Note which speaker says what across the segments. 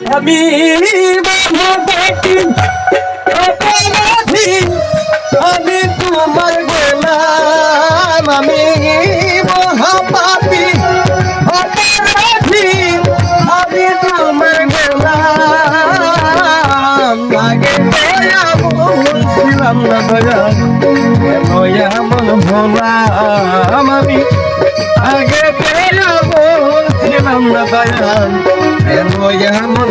Speaker 1: আমি আমি তোমার গোলাম আমি বলছিলাম না দয়া দয়া মন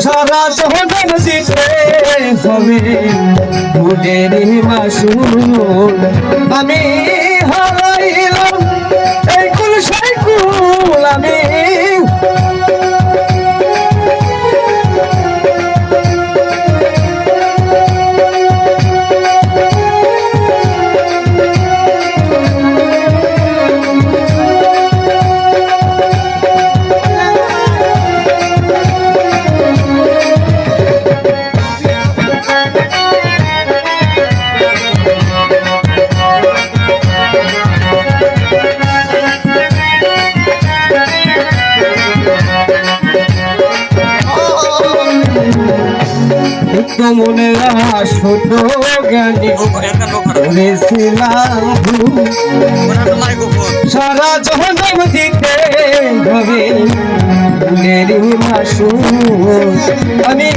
Speaker 1: সারা সহজন দিতে হবে মাসুল আমি হারাইলাম নিত্য আসত জ্ঞানী করেছিলাম। ভুল সারা জহনম দিতে হবে ফুলের মাসু আমি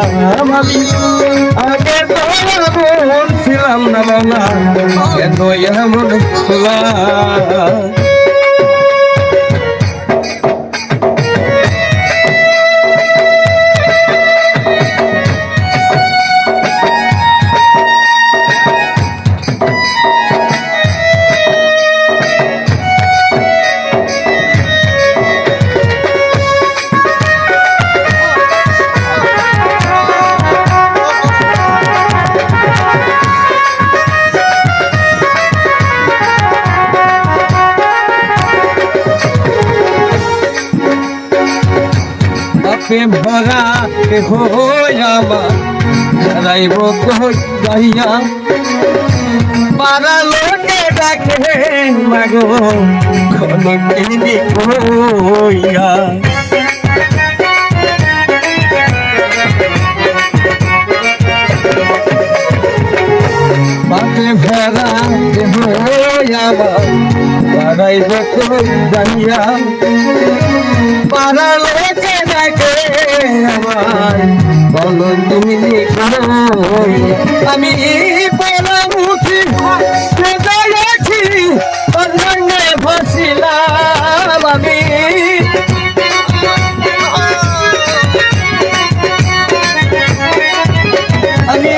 Speaker 1: আমি আগে বলছিলাম না বাবা কেন এমন ভোলাম বাপে ভরা হইয়ামা হারাইব গাইয়া পারা লোকে ডাকে, মাগো খনকিনি কইয়া বাপে ভরা হইয়ামা হারাইব গাইয়া পারা আমার বলো তুমি আমি পরামুখী দেখি অন্যে ফসিলাম আমি। আমি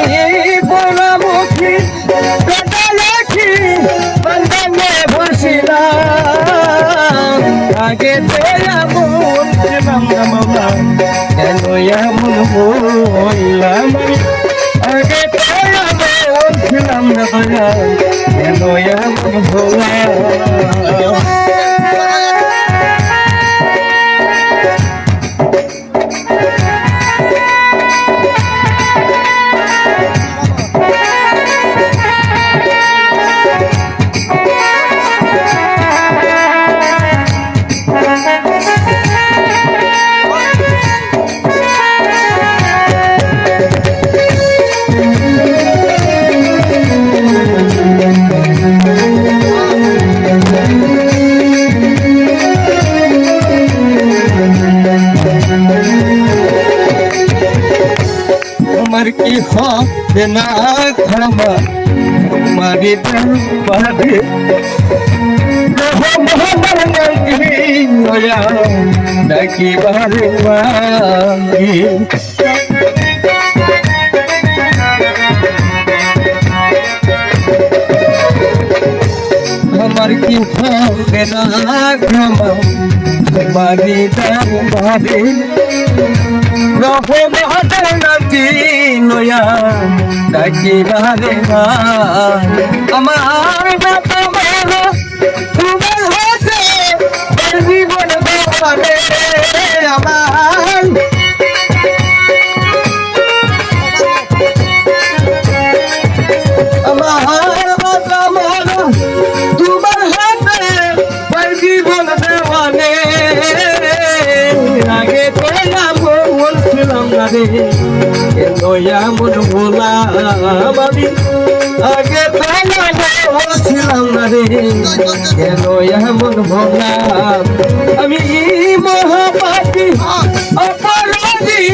Speaker 1: পরামুখী দেখি অন্যে ফসিলাম আগে না ক্ষমা মারি বাদে ডাকি বারে মারি আমার কি হবে না ক্ষমা মারি বারে রহমতের নাতি নয়া ডাকি বারে আমার না তোমার তোমার হাতে জীবন বাবারে আমার এমন ভোলা আমি আগে বলছিলাম না রে এমন ভোলা আমি মহাপাতি অপরাধী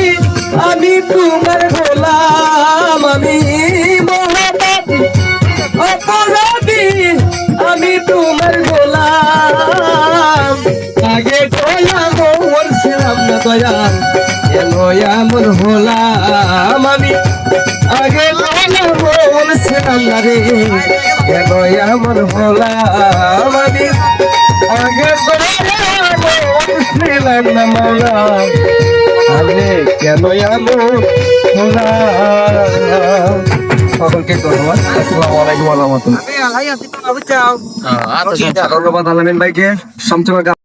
Speaker 1: আমি তোমার গোলাম আমি মহাপাতি অপরাধী আমি তোমার গোলাম আগে গোলাম বলছিলাম না দয়া এমন হলাম আমি আগে বলছিলাম না রে এলো এমন হলাম আমি আগে বলছিলাম না মৌলা আরে কেন এমন হলাম সকলকে ধন্যবাদ আসসালামু আলাইকুম
Speaker 2: বাবু চাও
Speaker 1: ধন্যবাদ আলামিন ভাইকে সবচেয়ে